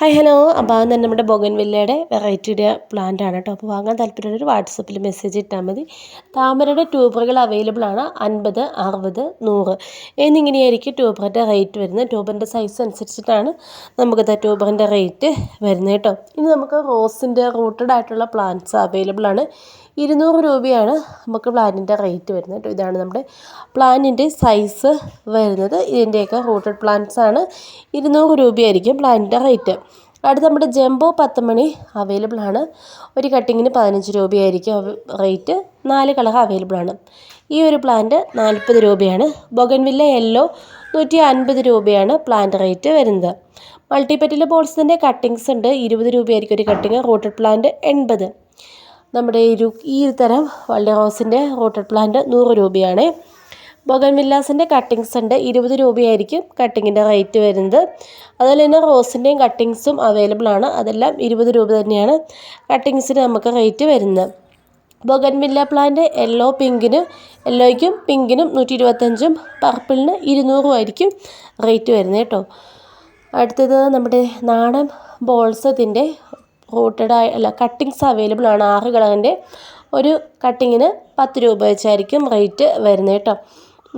Hi hello അപ്പോൾ തന്നെ നമ്മുടെ ബൊഗൻവില്ലയുടെ വെറൈറ്റിയുടെ പ്ലാന്റ് ആണ് കേട്ടോ. അപ്പോൾ വാങ്ങാൻ താല്പര്യമുള്ളൊരു വാട്സപ്പിൽ മെസ്സേജ് ഇട്ടാൽ മതി. താമരയുടെ ട്യൂബറുകൾ അവൈലബിൾ ആണ്. അൻപത് അറുപത് നൂറ്. എന്നിങ്ങനെയായിരിക്കും ട്യൂബറിന്റെ റേറ്റ് വരുന്നത്. ട്യൂബറിന്റെ സൈസ് അനുസരിച്ചിട്ടാണ് നമുക്കത് ട്യൂബറിന്റെ റേറ്റ് വരുന്നത് കേട്ടോ. ഇനി നമുക്ക് റോസിന്റെ റൂട്ടഡ് ആയിട്ടുള്ള പ്ലാന്റ്സ് അവൈലബിൾ ആണ്. ഇരുന്നൂറ് രൂപയാണ് നമുക്ക് പ്ലാന്റിന്റെ റേറ്റ് വരുന്നത് കേട്ടോ. ഇതാണ് നമ്മുടെ പ്ലാന്റിന്റെ സൈസ് വരുന്നത്. ഇതിന്റെയൊക്കെ റൂട്ടഡ് പ്ലാന്റ്സ് ആണ്. ഇരുന്നൂറ് രൂപയായിരിക്കും പ്ലാന്റിന്റെ റേറ്റ് അടുത്ത് നമ്മുടെ ജംബോ പത്ത് മണി അവൈലബിൾ ആണ്. ഒരു കട്ടിങ്ങിന് പതിനഞ്ച് രൂപയായിരിക്കും. റേറ്റ് നാല് കളർ അവൈലബിൾ ആണ്. ഈ ഒരു പ്ലാന്റ് നാൽപ്പത് രൂപയാണ്. ബൊഗൻവില്ല യെല്ലോ നൂറ്റി അൻപത് രൂപയാണ് പ്ലാന്റ് റേറ്റ് വരുന്നത്. മൾട്ടിപ്പറ്റിൽ ബോൾസിന്റെ കട്ടിങ്സ് ഉണ്ട്. ഇരുപത് രൂപയായിരിക്കും ഒരു കട്ടിങ് റോട്ടഡ് പ്ലാന്റ് എൺപത്. നമ്മുടെ ഒരു ഈ തരം വള്ളി റോസിന്റെ റോട്ടഡ് പ്ലാന്റ് നൂറ് രൂപയാണ്. ബൊഗൻ വില്ലാസിന്റെ കട്ടിങ്സ് ഉണ്ട്. ഇരുപത് രൂപയായിരിക്കും കട്ടിങ്ങിന്റെ റേറ്റ് വരുന്നത്. അതുപോലെ തന്നെ റോസിന്റെയും കട്ടിങ്സും അവൈലബിൾ ആണ്. അതെല്ലാം ഇരുപത് രൂപ തന്നെയാണ് കട്ടിങ്സിന് നമുക്ക് റേറ്റ് വരുന്നത്. ബൊഗൻവില്ല പ്ലാന്റ് യെല്ലോ പിങ്കിന് യെല്ലോയ്ക്കും പിങ്കിനും നൂറ്റി ഇരുപത്തഞ്ചും പർപ്പിളിന് ഇരുന്നൂറും ആയിരിക്കും റേറ്റ് വരുന്നത് കേട്ടോ. അടുത്തത് നമ്മുടെ നാടൻ ബോൾസത്തിന്റെ റൂട്ടഡ് അല്ല കട്ടിങ്സ് അവൈലബിൾ ആണ്. ആറ് കളറിന്റെ ഒരു കട്ടിങ്ങിന് പത്ത് രൂപ വെച്ചായിരിക്കും റേറ്റ് വരുന്നത് കേട്ടോ.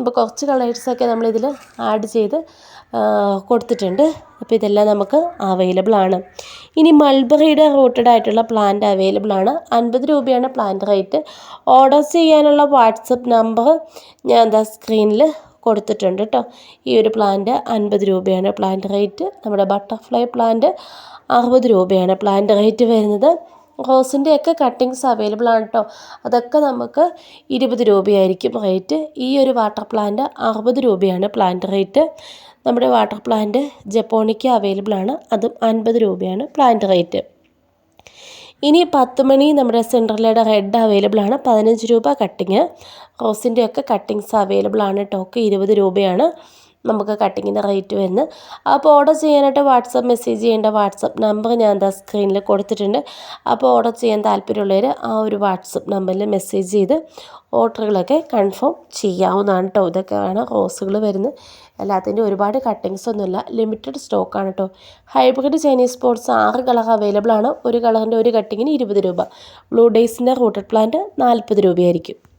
ഇപ്പോൾ കുറച്ച് കളേഴ്സൊക്കെ നമ്മളിതിൽ ആഡ് ചെയ്ത് കൊടുത്തിട്ടുണ്ട്. അപ്പോൾ ഇതെല്ലാം നമുക്ക് അവൈലബിൾ ആണ്. ഇനി മൾബറിയുടെ റൂട്ടഡ് ആയിട്ടുള്ള പ്ലാന്റ് അവൈലബിൾ ആണ്. അൻപത് രൂപയാണ് പ്ലാന്റ് റേറ്റ് ഓർഡർ ചെയ്യാനുള്ള വാട്സപ്പ് നമ്പർ ഞാൻ എന്താ സ്ക്രീനിൽ കൊടുത്തിട്ടുണ്ട് കേട്ടോ ഈ ഒരു പ്ലാന്റ് അൻപത് രൂപയാണ് പ്ലാന്റ് റേറ്റ് നമ്മുടെ ബട്ടർഫ്ലൈ പ്ലാന്റ് അറുപത് രൂപയാണ് പ്ലാന്റ് റേറ്റ് വരുന്നത്. റോസിന്റെയൊക്കെ കട്ടിങ്സ് അവൈലബിൾ ആണ് കേട്ടോ അതൊക്കെ നമുക്ക് ഇരുപത് രൂപയായിരിക്കും റേറ്റ്. ഈ ഒരു വാട്ടർ പ്ലാന്റ് അറുപത് രൂപയാണ് പ്ലാന്റ് റേറ്റ്. നമ്മുടെ വാട്ടർ പ്ലാന്റ് ജപ്പോണിക്ക് അവൈലബിൾ ആണ് അതും അൻപത് രൂപയാണ് പ്ലാന്റ് റേറ്റ്. ഇനി പത്ത് മണി നമ്മുടെ സെൻട്രലയുടെ റെഡ് അവൈലബിൾ ആണ് പതിനഞ്ച് രൂപ കട്ടിങ്. റോസിന്റെയൊക്കെ കട്ടിങ്സ് അവൈലബിൾ ആണ് ടോക്ക് ഇരുപത് രൂപയാണ്. നമുക്ക് കട്ടിങ്ങിന്റെ റേറ്റ് വരുന്നത് അപ്പോൾ ഓർഡർ ചെയ്യാനായിട്ട് വാട്സപ്പ് മെസ്സേജ് ചെയ്യേണ്ട വാട്സപ്പ് നമ്പർ ഞാൻ എന്താ സ്ക്രീനിൽ കൊടുത്തിട്ടുണ്ട്. അപ്പോൾ ഓർഡർ ചെയ്യാൻ താല്പര്യമുള്ളവർ ആ ഒരു വാട്സപ്പ് നമ്പറിൽ മെസ്സേജ് ചെയ്ത് ഓർഡറുകളൊക്കെ കൺഫേം ചെയ്യാവുന്നതാണ് കേട്ടോ ഇതൊക്കെയാണ് റോസുകൾ വരുന്നത്. എല്ലാത്തിന്റെ ഒരുപാട് കട്ടിങ്സ് ഒന്നുമില്ല. ലിമിറ്റഡ് സ്റ്റോക്കാണ് കേട്ടോ ഹൈബ്രിഡ് ചൈനീസ് സ്പോർട്സ് ആറ് കളർ അവൈലബിൾ ആണ്. ഒരു കളറിന്റെ ഒരു കട്ടിങ്ങിന് ഇരുപത് രൂപ. ബ്ലൂ ഡേയ്സിന്റെ റൂട്ടഡ് പ്ലാന്റ് നാൽപ്പത് രൂപയായിരിക്കും.